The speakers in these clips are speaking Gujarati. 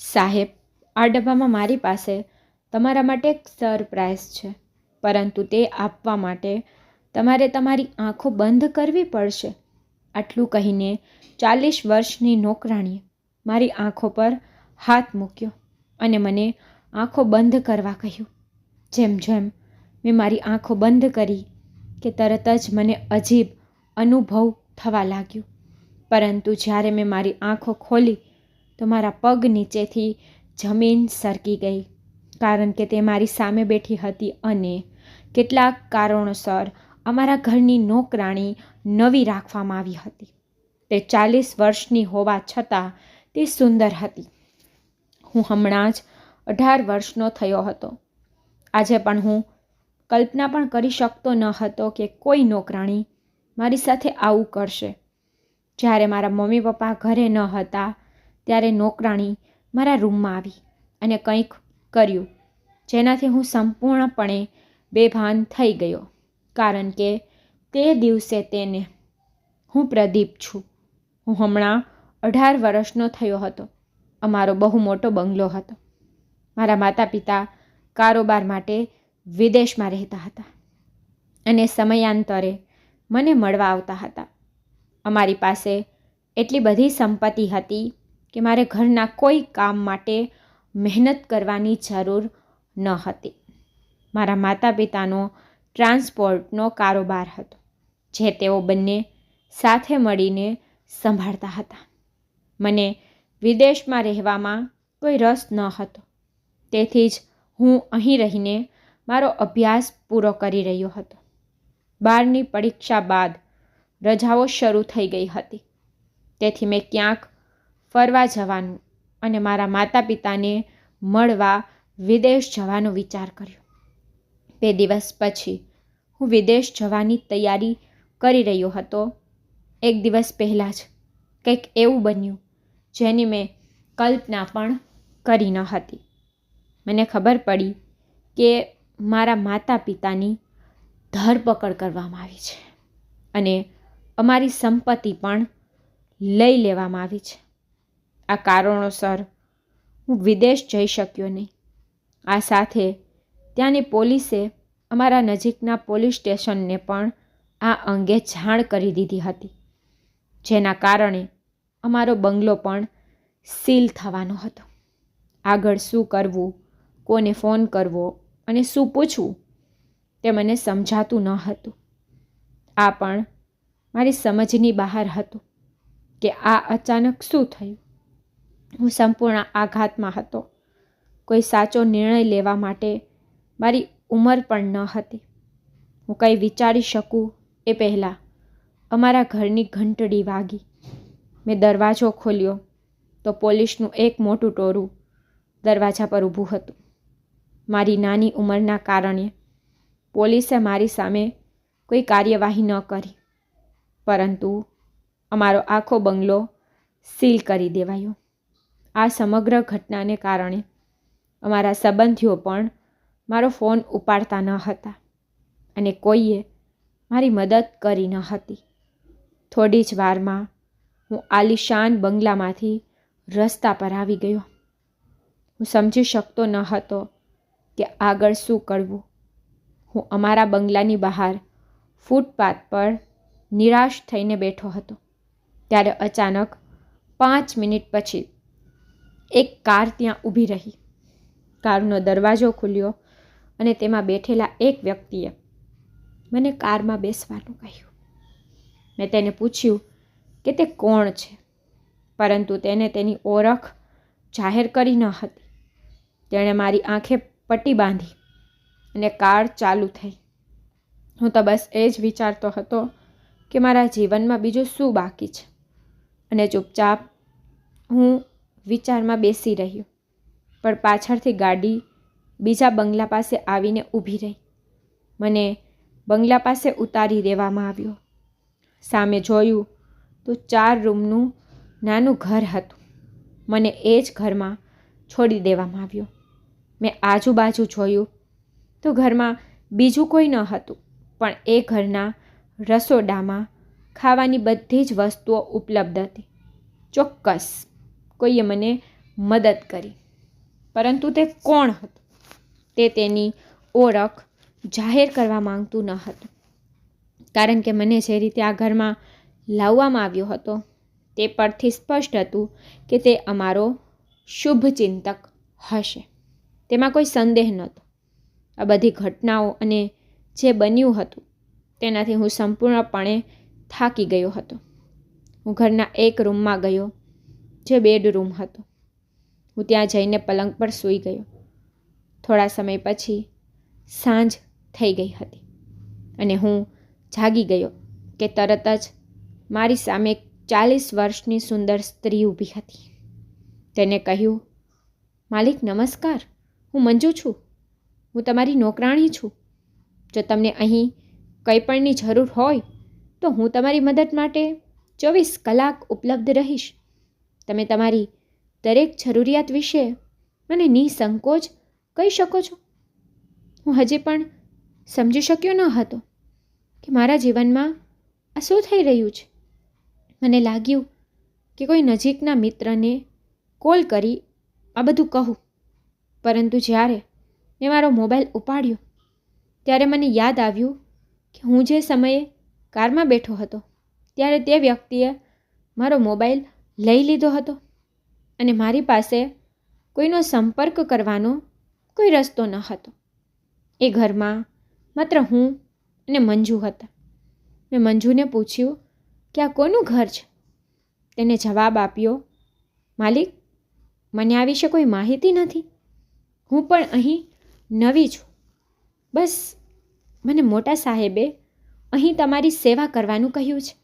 સાહેબ, આ ડબ્બામાં મારી પાસે તમારા માટે એક સરપ્રાઈઝ છે, પરંતુ તે આપવા માટે તમારે તમારી આંખો બંધ કરવી પડશે. આટલું કહીને ચાલીસ વર્ષની નોકરાણીએ મારી આંખો પર હાથ મૂક્યો અને મને આંખો બંધ કરવા કહ્યું. જેમ જેમ મેં મારી આંખો બંધ કરી કે તરત જ મને અજીબ અનુભવ થવા લાગ્યો. પરંતુ જ્યારે મેં મારી આંખો ખોલી તો મારા પગ નીચેથી જમીન સરકી ગઈ, કારણ કે તે મારી સામે બેઠી હતી અને કેટલાક કારણોસર અમારા ઘરની નોકરાણી નવી રાખવામાં આવી હતી. તે ચાલીસ વર્ષની હોવા છતાં તે સુંદર હતી. હું હમણાં જ અઢાર વર્ષનો થયો હતો. આજે પણ હું કલ્પના પણ કરી શકતો ન હતો કે કોઈ નોકરાણી મારી સાથે આવું કરશે. જ્યારે મારા મમ્મી પપ્પા ઘરે ન હતા ત્યારે નોકરાણી મારા રૂમમાં આવી અને કંઈક કર્યું, જેનાથી હું સંપૂર્ણપણે બેભાન થઈ ગયો, કારણ કે તે દિવસે તેને હું પ્રદીપ છું. હું હમણાં અઢાર વર્ષનો થયો હતો. અમારો બહુ મોટો બંગલો હતો. મારા માતા પિતા કારોબાર માટે વિદેશમાં રહેતા હતા અને સમયાંતરે મને મળવા આવતા હતા. અમારી પાસે એટલી બધી સંપત્તિ હતી કે મારે ઘરના કોઈ કામ માટે મહેનત કરવાની જરૂર ન હતી. મારા માતા પિતાનો ટ્રાન્સપોર્ટનો કારોબાર હતો, જે તેઓ બંને સાથે મળીને સંભાળતા હતા. મને વિદેશમાં રહેવામાં કોઈ રસ ન હતો. તેથી જ હું અહીં રહીને મારો અભ્યાસ પૂરો કરી રહ્યો હતો. બારની પરીક્ષા બાદ રજાઓ શરૂ થઈ ગઈ હતી. તેથી મેં ક્યાંક ફરવા જવાનું અને મારા માતા પિતાને મળવા વિદેશ જવાનો વિચાર કર્યો. બે દિવસ પછી હું વિદેશ જવાની તૈયારી કરી રહ્યો હતો. એક દિવસ પહેલાં જ કંઈક એવું બન્યું જેની મેં કલ્પના પણ કરી ન હતી. મને ખબર પડી કે મારા માતા પિતાની ધરપકડ કરવામાં આવી છે અને અમારી સંપત્તિ પણ લઈ લેવામાં આવી છે. આ કારણોસર હું વિદેશ જઈ શક્યો નહીં. આ સાથે ત્યાંની પોલીસે અમારા નજીકના પોલીસ સ્ટેશનને પણ આ અંગે જાણ કરી દીધી હતી, જેના કારણે અમારો બંગલો પણ સીલ થવાનો હતો. આગળ શું કરવું, કોને ફોન કરવો અને શું પૂછવું તે મને સમજાતું ન હતું. આ પણ મારી સમજની બહાર હતું કે આ અચાનક શું થયું. હું સંપૂર્ણ આઘાતમાં હતો. કોઈ સાચો નિર્ણય લેવા માટે મારી ઉંમર પણ ન હતી. હું કંઈ વિચારી શકું એ પહેલાં. અમારા ઘરની ઘંટડી વાગી. મેં દરવાજો ખોલ્યો તો પોલીસનું એક મોટું ટોરું દરવાજા પર ઊભું હતું. મારી નાની ઉંમરના કારણે પોલીસે મારી સામે કોઈ કાર્યવાહી ન કરી. પરંતુ અમારો આખો બંગલો સીલ કરી દેવાયો. આ સમગ્ર ઘટનાને કારણે અમારા સંબંધીઓ પણ મારો ફોન ઉપાડતા ન હતા અને કોઈએ મારી મદદ કરી ન હતી. થોડી જ વારમાં હું આલિશાન બંગલામાંથી રસ્તા પર આવી ગયો. હું સમજી શકતો ન હતો કે આગળ શું કરવું. હું અમારા બંગલાની બહાર ફૂટપાથ પર નિરાશ થઈને બેઠો હતો. ત્યારે અચાનક પાંચ મિનિટ પછી એક કાર ત્યાં ઊભી રહી. કારનો દરવાજો ખુલ્યો અને તેમાં બેઠેલા એક વ્યક્તિએ મને કારમાં બેસવાનું કહ્યું. મેં તેને પૂછ્યું કે તે કોણ છે? પરંતુ તેને તેની ઓળખ જાહેર કરી ન હતી. તેણે મારી આંખે પટ્ટી બાંધી અને કાર ચાલુ થઈ. હું તો બસ એ જ વિચારતો હતો કે મારા જીવનમાં બીજું શું બાકી છે? અને ચૂપચાપ હું વિચારમાં બેસી રહ્યો. પણ પાછળથી ગાડી બીજા બંગલા પાસે આવીને ઊભી રહી. મને બંગલા પાસે ઉતારી દેવામાં આવ્યો. સામે જોયું તો ચાર રૂમનું નાનું ઘર હતું. મને એ જ ઘરમાં છોડી દેવામાં આવ્યો. મેં આજુબાજુ જોયું તો ઘરમાં બીજું કોઈ ન હતું, પણ એ ઘરના રસોડામાં ખાવાની બધી જ વસ્તુઓ ઉપલબ્ધ હતી. ચોક્કસ કોઈએ મને મદદ કરી. પરંતુ તે કોણ હતું? તે તેની ઓળખ જાહેર કરવા માંગતું ન હતું. કારણ કે મને જે રીતે આ ઘરમાં લાવવામાં આવ્યો હતો, તે પરથી સ્પષ્ટ હતું કે તે અમારો શુભ ચિંતક હશે. તેમાં કોઈ સંદેહ નહોતો. આ બધી ઘટનાઓ અને જે બન્યું હતું, તેનાથી હું સંપૂર્ણપણે થાકી ગયો હતો. હું ઘરના એક રૂમમાં ગયો જે બેડરૂમ હતો. હું ત્યાં જઈને પલંગ પર સૂઈ ગયો. થોડા સમય પછી સાંજ થઈ ગઈ હતી અને હું જાગી ગયો કે તરત જ મારી સામે ચાલીસ વર્ષની સુંદર સ્ત્રી ઊભી હતી. તેને કહ્યું, માલિક, નમસ્કાર. હું મંજુ છું. હું તમારી નોકરાણી છું. જો તમને અહીં કંઈ પણની જરૂર હોય, તો હું તમારી મદદ માટે ચોવીસ કલાક ઉપલબ્ધ રહીશ. તમે તમારી દરેક જરૂરિયાત વિશે મને નિસંકોચ કહી શકો છો? હું હજી પણ સમજી શક્યો ન હતો કે મારા જીવનમાં આ શું થઈ રહ્યું છે. મને લાગ્યું કે કોઈ નજીકના મિત્રને કોલ કરી આ બધું કહું. પરંતુ જ્યારે મેં મારો મોબાઈલ ઉપાડ્યો, ત્યારે મને યાદ આવ્યું કે હું જે સમયે કારમાં બેઠો હતો, ત્યારે તે વ્યક્તિએ મારો મોબાઈલ લઈ લીધો હતો. અને મારી પાસે કોઈનો સંપર્ક કરવાનો કોઈ રસ્તો ન હતો. એ ઘરમાં માત્ર હું અને મંજુ હતા. મેં મંજુને પૂછ્યું કે આ કોનું ઘર છે? તેને જવાબ આપ્યો, માલિક, મને આ વિશે કોઈ માહિતી નથી. હું પણ અહીં નવી છું. બસ, મને મોટા સાહેબે અહીં તમારી સેવા કરવાનું કહ્યું છે.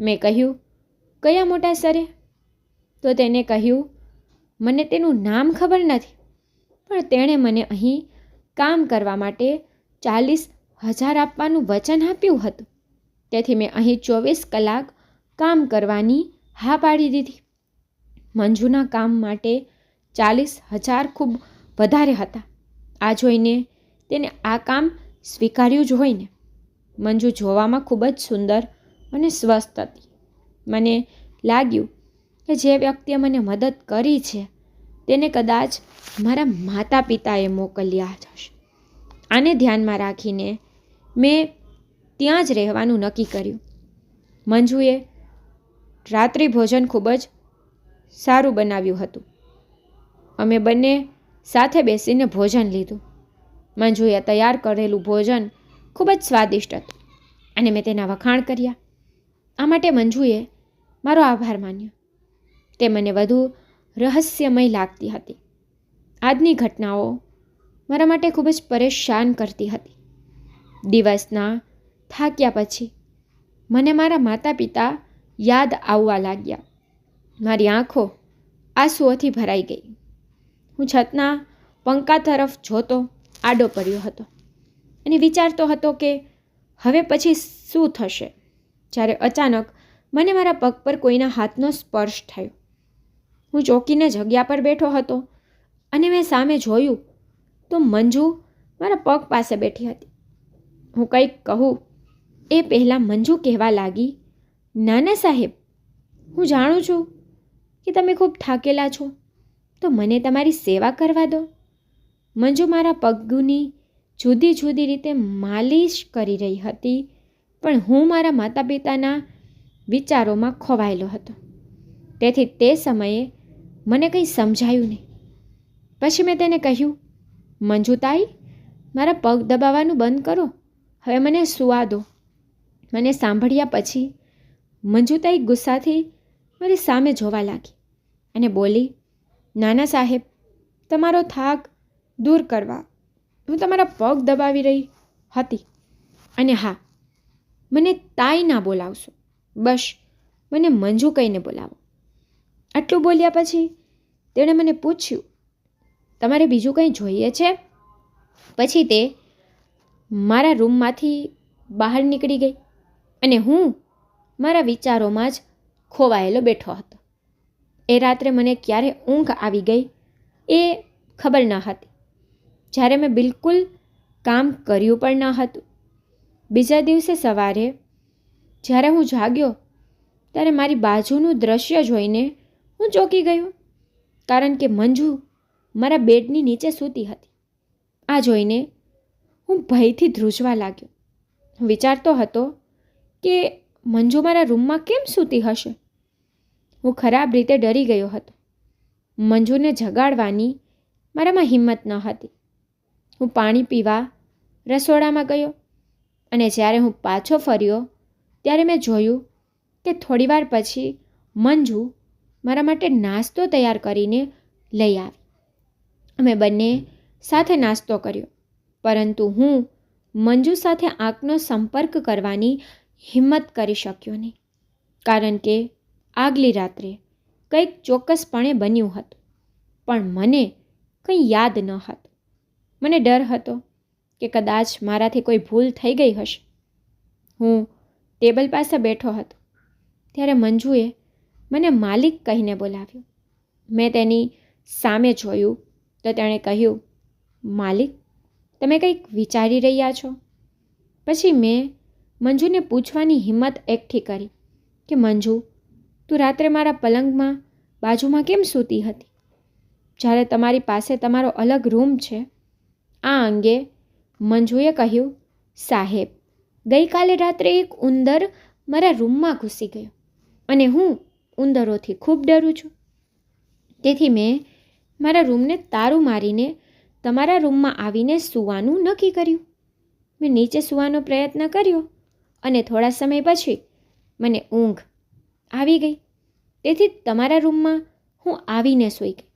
મેં કહ્યું, કયા મોટા સરે? તો તેને કહ્યું, મને તેનું નામ ખબર નથી, પણ તેણે મને અહીં કામ કરવા માટે ચાલીસ હજાર આપવાનું વચન આપ્યું હતું. તેથી મેં અહીં ચોવીસ કલાક કામ કરવાની હા પાડી દીધી. મંજુના કામ માટે ચાલીસ હજાર ખૂબ વધારે હતા. આ જોઈને તેને આ કામ સ્વીકાર્યું જ હોય ને. મંજુ જોવામાં ખૂબ જ સુંદર અને સ્વસ્થ હતી. મને લાગ્યું કે જે વ્યક્તિએ મને મદદ કરી છે, તેને કદાચ મારા માતા પિતાએ મોકલ્યા હશે. આને ધ્યાનમાં રાખીને મેં ત્યાં જ રહેવાનું નક્કી કર્યું. મંજુએ રાત્રિ ભોજન ખૂબ જ સારું બનાવ્યું હતું. અમે બંને સાથે બેસીને ભોજન લીધું. મંજુએ તૈયાર કરેલું ભોજન ખૂબ જ સ્વાદિષ્ટ હતું અને મેં તેના વખાણ કર્યા. આ માટે મંજુએ મારો આભાર માન્યો. તે મને વધુ રહસ્યમય લાગતી હતી. આજની ઘટનાઓ મારા માટે ખૂબ જ પરેશાન કરતી હતી. દિવસના થાક્યા પછી મને મારા માતા પિતા યાદ આવવા લાગ્યા. મારી આંખો આંસુઓથી ભરાઈ ગઈ. હું છતના પંખા તરફ જોતો આડો પડ્યો હતો અને વિચારતો હતો કે હવે પછી શું થશે, જ્યારે અચાનક મને મારા પગ પર કોઈના હાથનો સ્પર્શ થયો. હું ચોકીને જગ્યા પર બેઠો હતો અને મેં સામે જોયું તો મંજુ મારા પગ પાસે બેઠી હતી. હું કંઈક કહું એ પહેલાં મંજુ કહેવા લાગી, નાના સાહેબ, હું જાણું છું કે તમે ખૂબ થાકેલા છો, તો મને તમારી સેવા કરવા દો. મંજુ મારા પગની જુદી જુદી રીતે માલિશ કરી રહી હતી, પણ હું મારા માતા પિતાના વિચારોમાં ખોવાયેલો હતો. તેથી તે સમયે મને કંઈ સમજાયું નહીં. પછી મેં તેને કહ્યું, મંજુતાઈ, મારા પગ દબાવવાનું બંધ કરો. હવે મને સુવા દો. મને સાંભળ્યા પછી મંજુતાઈ ગુસ્સાથી મારી સામે જોવા લાગી અને બોલી, નાના સાહેબ, તમારો થાક દૂર કરવા. હું તમારા પગ દબાવી રહી હતી. અને હા, મને તાઈ ના બોલાવશો. બસ, મને મંજુ કહીને બોલાવો. આટલું બોલ્યા પછી તેણે મને પૂછ્યું, તમારે બીજું કંઈ જોઈએ છે? પછી તે મારા રૂમમાંથી બહાર નીકળી ગઈ અને હું મારા વિચારોમાં જ ખોવાયેલો બેઠો હતો. એ રાત્રે મને ક્યારે ઊંઘ આવી ગઈ એ ખબર ન હતી. જ્યારે મેં બિલકુલ કામ કર્યું પણ ન હતું. બીજા દિવસે સવારે જ્યારે હું જાગ્યો ત્યારે મારી બાજુનું દ્રશ્ય જોઈને હું ચોંકી ગયો, કારણ કે મંજુ મારા બેડની નીચે સૂતી હતી. આ જોઈને હું ભયથી ધ્રુજવા લાગ્યો. વિચારતો હતો કે મંજુ મારા રૂમમાં કેમ સૂતી હશે? હું ખરાબ રીતે ડરી ગયો હતો. મંજુને જગાડવાની મારામાં હિંમત ન હતી. હું પાણી પીવા રસોડામાં ગયો અને જ્યારે હું પાછો ફર્યો, ત્યારે મેં જોયું કે થોડીવાર પછી મંજુ મારા માટે નાસ્તો તૈયાર કરીને લઈ આવી. અમે બંને સાથે નાસ્તો કર્યો. પરંતુ હું મંજુ સાથે આંખનો સંપર્ક કરવાની હિંમત કરી શક્યો નહીં. કારણ કે આગલી રાત્રે કંઈક ચોક્કસપણે બન્યું હતું. પણ મને કંઈ યાદ ન હતું. મને ડર હતો કે કદાચ મારાથી કોઈ ભૂલ થઈ ગઈ હશે. હું ટેબલ પાસે બેઠો હતો. ત્યારે મંજુએ મને માલિક કહીને બોલાવ્યો. મેં તેની સામે જોયું તો તેણે કહ્યું, માલિક, તમે કંઈક વિચારી રહ્યા છો? પછી મેં મંજુને પૂછવાની હિંમત એકઠી કરી કે, મંજુ, તું રાત્રે મારા પલંગમાં બાજુમાં કેમ સૂતી હતી? જ્યારે તમારી પાસે તમારો અલગ રૂમ છે. આ અંગે મંજુએ કહ્યું, સાહેબ, ગઈકાલે રાત્રે એક ઉંદર મારા રૂમમાં ઘૂસી ગયો અને હું ઉંદરોથી ખૂબ ડરું છું. તેથી મેં મારા રૂમને તારું મારીને તમારા રૂમમાં આવીને સૂવાનું નક્કી કર્યું. મેં નીચે સૂવાનો પ્રયત્ન કર્યો અને થોડા સમય પછી મને ઊંઘ આવી ગઈ. તેથી તમારા રૂમમાં હું આવીને સૂઈ ગઈ.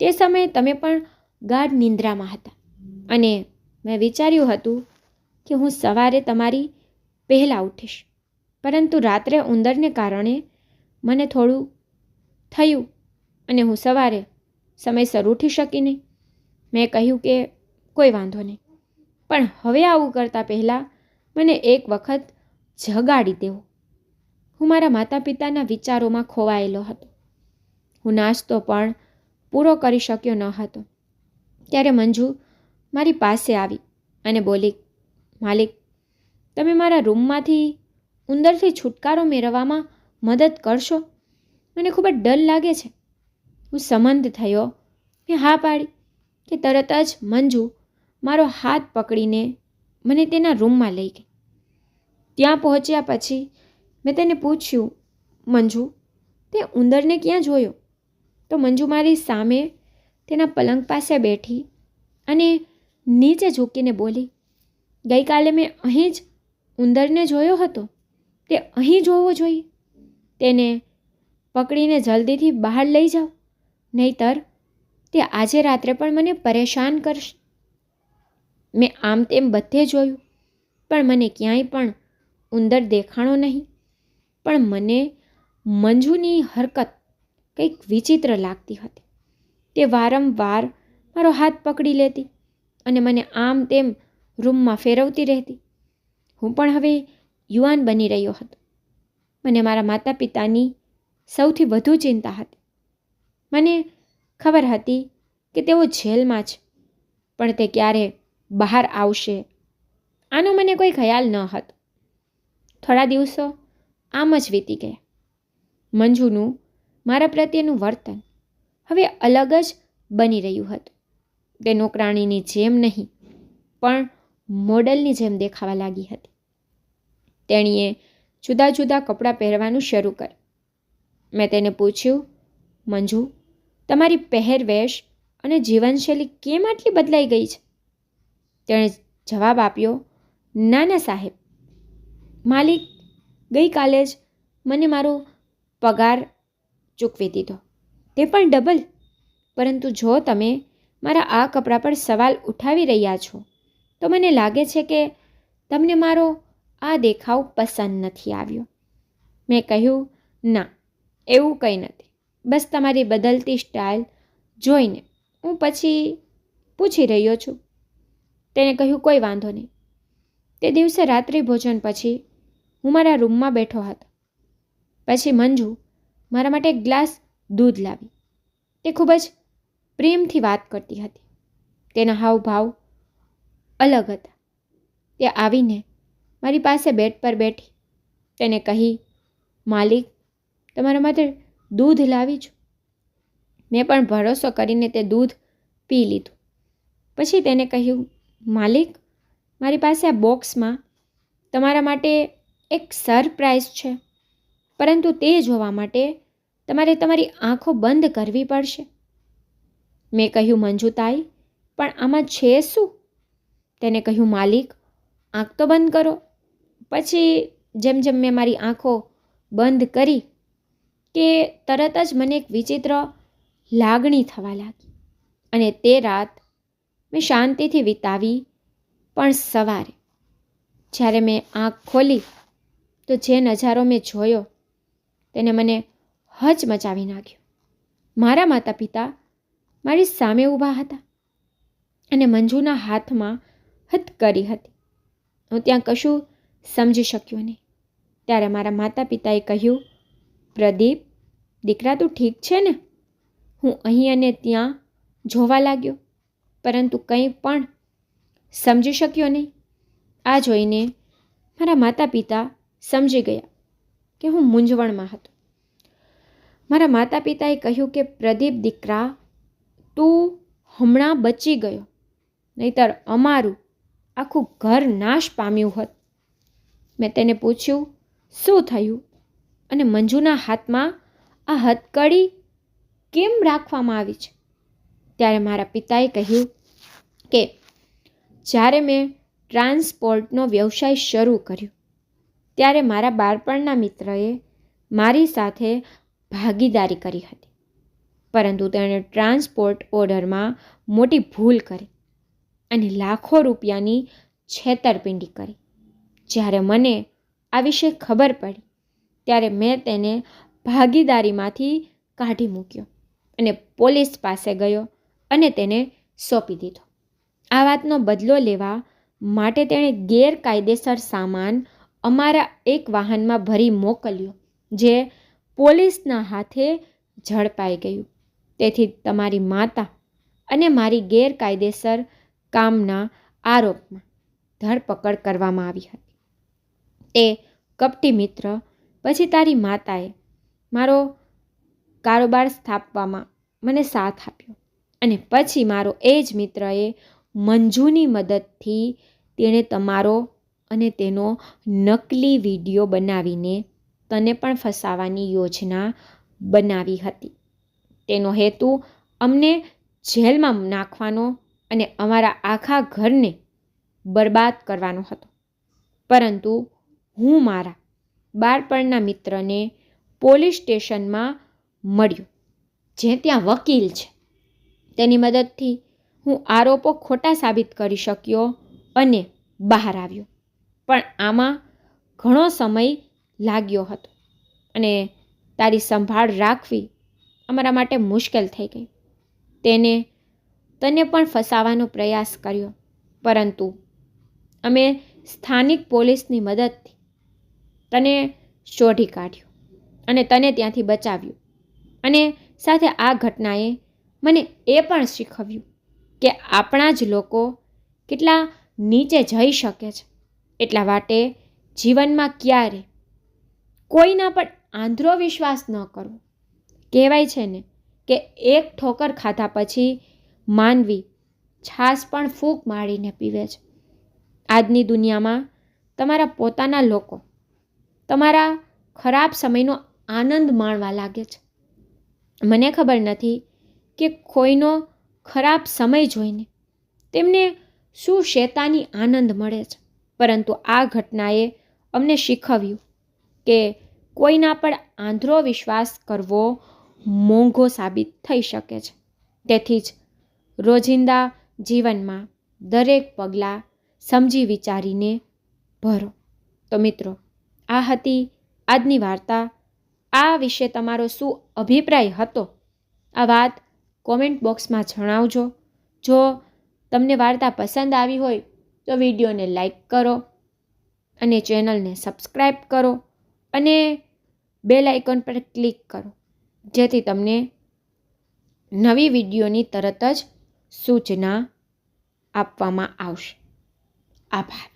તે સમયે તમે પણ ગાઢ નિંદ્રામાં હતા અને મેં વિચાર્યું હતું કે હું સવારે તમારી પહેલાં ઉઠીશ. પરંતુ રાત્રે ઉંદરને કારણે મને થોડું થયું અને હું સવારે સમયસર ઉઠી શકી નહીં. મેં કહ્યું કે કોઈ વાંધો નહીં. પણ હવે આવું કરતાં પહેલાં મને એક વખત જગાડી દેવો. હું મારા માતા પિતાના વિચારોમાં ખોવાયેલો હતો. હું નાસ્તો પણ પૂરો કરી શક્યો ન હતો. ત્યારે મંજુ મારી પાસે આવી અને બોલી, માલિક, તમે મારા રૂમમાંથી ઉંદરથી છુટકારો મેળવવામાં મદદ કરશો? મને ખૂબ જ ડર લાગે છે. હું સંમત થયો. મેં હા પાડી કે તરત જ મંજુ મારો હાથ પકડીને મને તેના રૂમમાં લઈ ગઈ. ત્યાં પહોંચ્યા પછી મેં તેને પૂછ્યું, મંજુ, તે ઉંદરને ક્યાં જોયો? તો મંજુ મારી સામે તેના પલંગ પાસે બેઠી અને નીચે ઝૂકીને બોલી, ગઈકાલે મેં અહીં જ ઉંદરને જોયો હતો. તે અહીં જોવો જોઈએ. તેને પકડીને જલ્દીથી બહાર લઈ જાઓ. નહીતર તે આજે રાત્રે પણ મને પરેશાન કરશે. મેં આમ તેમ બધે જોયું, પણ મને ક્યાંય પણ ઉંદર દેખાણો નહીં. પણ મને મંજુની હરકત કંઈક વિચિત્ર લાગતી હતી. તે વારંવાર મારો હાથ પકડી લેતી અને મને આમ તેમ રૂમમાં ફેરવતી રહેતી. હું પણ હવે યુવાન બની રહ્યો હતો. મને મારા માતા પિતાની સૌથી વધુ ચિંતા હતી. મને ખબર હતી કે તેઓ જેલમાં છે, પણ તે ક્યારે બહાર આવશે, આનો મને કોઈ ખ્યાલ ન હતો. થોડા દિવસો આમ જ વીતી ગયા. મંજુનું, મારા પ્રત્યેનું વર્તન હવે અલગ જ બની રહ્યું હતું. તે નોકરાણીની જેમ નહીં, પણ મોડલની જેમ દેખાવા લાગી હતી. તેણીએ જુદા જુદા કપડાં પહેરવાનું શરૂ કર. મેં તેને પૂછ્યું, મંજુ, તમારી પહેરવેશ અને જીવનશૈલી કેમ આટલી બદલાઈ ગઈ છે? તેણે જવાબ આપ્યો ના ના સાહેબ, માલિક ગઈકાલે જ મને મારો પગાર ચૂકવી દીધો. તે પણ ડબલ. પરંતુ જો તમે મારા આ કપડાં પર સવાલ ઉઠાવી રહ્યા છો, તો મને લાગે છે કે તમને મારો આ દેખાવ પસંદ નથી આવ્યો. મેં કહ્યું, ના, એવું કંઈ નથી. બસ તમારી બદલતી સ્ટાઇલ જોઈને હું પછી પૂછી રહ્યો છું. તેણે કહ્યું, કોઈ વાંધો નહીં. તે દિવસે રાત્રિ ભોજન પછી હું મારા રૂમમાં બેઠો હતો. પછી મંજુ મારા માટે એક ગ્લાસ દૂધ લાવી. તે ખૂબ જ પ્રેમથી વાત કરતી હતી. તેના હાવભાવ અલગ હતા. તે આવીને મારી પાસે બેડ પર બેઠી. તેને કહી, માલિક, તમારા માટે દૂધ લાવી છું. મેં પણ ભરોસો કરીને તે દૂધ પી લીધું. પછી તેને કહ્યું, માલિક, મારી પાસે આ બોક્સમાં તમારા માટે એક સરપ્રાઈઝ છે, પરંતુ તે જોવા માટે તમારે તમારી આંખો બંધ કરવી પડશે. મેં કહ્યું, મંજુતાઈ, પણ આમાં છે શું? તેને કહ્યું, માલિક, આંખ તો બંધ કરો. પછી જેમ જેમ મેં મારી આંખો બંધ કરી કે તરત જ મને એક વિચિત્ર લાગણી થવા લાગી. અને તે રાત મેં શાંતિથી વિતાવી પણ સવારે. જ્યારે મેં આંખ ખોલી, તો જે નજારો મેં જોયો, તેને મને હચ મચાવી નાખ્યો. મારા માતા પિતા મારી સામે ઊભા હતા અને મંજુના હાથમાં હથકરી હતી. હું ત્યાં કશું સમજી શક્યો નહીં. ત્યારે મારા માતા પિતાએ કહ્યું, પ્રદીપ, દીકરા તું ઠીક છે ને? હું અહીં અને ત્યાં જોવા લાગ્યો, પરંતુ કંઈ પણ સમજી શક્યો નહીં. આ જોઈને મારા માતા પિતા સમજી ગયા કે હું મૂંઝવણમાં હતો. મારા માતા પિતાએ કહ્યું કે, પ્રદીપ, દીકરા, તું હમણાં બચી ગયો, નહીતર અમારું આખું ઘર નાશ પામ્યું હોત. મેં તેને પૂછ્યું, શું થયું? અને મંજુના હાથમાં આ હથકડી કેમ રાખવામાં આવી છે? ત્યારે મારા પિતાએ કહ્યું કે, જ્યારે મેં ટ્રાન્સપોર્ટનો વ્યવસાય શરૂ કર્યો, ત્યારે મારા બાળપણના મિત્રએ મારી સાથે ભાગીદારી કરી હતી. પરંતુ તેણે ટ્રાન્સપોર્ટ ઓર્ડરમાં મોટી ભૂલ કરી અને લાખો રૂપિયાની છેતરપિંડી કરી. જ્યારે મને આ વિશે ખબર પડી, ત્યારે મેં તેને ભાગીદારીમાંથી કાઢી મૂક્યો અને પોલીસ પાસે ગયો અને તેને સોંપી દીધો. આ વાતનો બદલો લેવા માટે તેણે ગેરકાયદેસર સામાન અમારા એક વાહનમાં ભરી મોકલ્યો, જે પોલીસના હાથે ઝડપાઈ ગયું. તેથી તમારી માતા અને મારી ગેરકાયદેસર કામના આરોપમાં ધરપકડ કરવામાં આવી હતી. તે કપટી મિત્ર, પછી તારી માતાએ મારો કારોબાર સ્થાપવામાં મને સાથ આપ્યો. અને પછી મારો એ જ મિત્રએ મંજુની મદદથી તેણે તમારો અને તેનો નકલી વીડિયો બનાવીને તને પણ ફસાવાની યોજના બનાવી હતી. તેનો હેતુ અમને જેલમાં નાખવાનો અને અમારા આખા ઘરને બરબાદ કરવાનો હતો. પરંતુ હું મારા બાળપણના મિત્રને પોલીસ સ્ટેશનમાં મળ્યો, જે ત્યાં વકીલ છે. તેની મદદથી હું આરોપો ખોટા સાબિત કરી શક્યો અને બહાર આવ્યો. પણ આમાં ઘણો સમય લાગ્યો હતો અને તારી સંભાળ રાખવી અમારા માટે મુશ્કેલ થઈ ગઈ. તેને, તને પણ ફસાવાનો પ્રયાસ કર્યો, પરંતુ અમે સ્થાનિક પોલીસની મદદથી તને શોધી કાઢ્યો અને તને ત્યાંથી બચાવ્યું. અને સાથે આ ઘટનાએ મને એ પણ શીખવ્યું કે આપણા જ લોકો કેટલા નીચે જઈ શકે છે. એટલા માટે જીવનમાં ક્યારે કોઈના પણ આંધ્રો વિશ્વાસ ન કરવો. કહેવાય છે ને કે એક ઠોકર ખાધા પછી માનવી છાશ પણ ફૂંક મારીને પીવે છે. આજની દુનિયામાં તમારા પોતાના લોકો તમારા ખરાબ સમયનો આનંદ માણવા લાગે છે. મને ખબર નથી કે કોઈનો ખરાબ સમય જોઈને તેમને શું શેતાની આનંદ મળે છે. પરંતુ આ ઘટનાએ અમને શીખવ્યું કે કોઈના પર આંધ્રો વિશ્વાસ કરવો મોંઘો સાબિત થઈ શકે છે. તેથી જ રોજિંદા જીવનમાં દરેક પગલાં સમજી વિચારીને ભરો. તો મિત્રો આ હતી આજની વાર્તા. આ વિશે તમારો શું અભિપ્રાય હતો? આ વાત કોમેન્ટ બોક્સમાં જણાવજો. જો તમને વાર્તા પસંદ આવી હોય, તો વિડીયોને લાઈક કરો અને ચેનલને સબસ્ક્રાઈબ કરો અને બેલ આઇકોન પર ક્લિક કરો. જેથી તમને નવી વિડીયોની તરત જ સૂચના આપવામાં આવશે. આભાર.